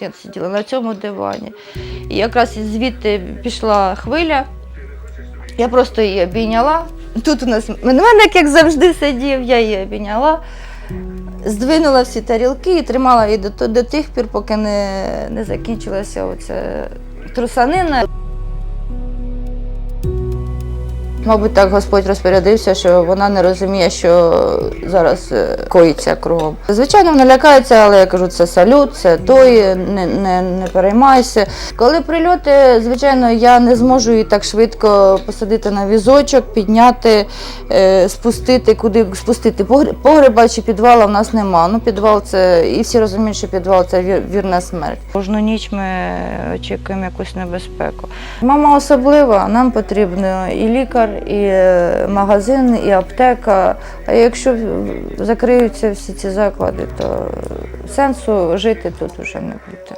Я сиділа на цьому дивані. І якраз звідти пішла хвиля. Я просто її обійняла. Тут у нас мене, як завжди, сидів, я її обійняла, здвинула всі тарілки і тримала її до, до тих пір, поки не, не закінчилася оця трусанина. Мабуть, так Господь розпорядився, що вона не розуміє, що зараз е, коїться кругом. Звичайно, вона лякається, але я кажу, це салют, це той, не, не, не переймайся. Коли прильоти, звичайно, я не зможу її так швидко посадити на візочок, підняти, е, спустити, куди спустити. Погр- Погреба чи підвала в нас нема. Ну, підвал це, і всі розуміють, що підвал це вір- вірна смерть. Кожну ніч ми очікуємо якусь небезпеку. Мама особлива, нам потрібно і лікар, і е, магазин, і аптека. А якщо закриються всі ці заклади, то сенсу жити тут вже не буде.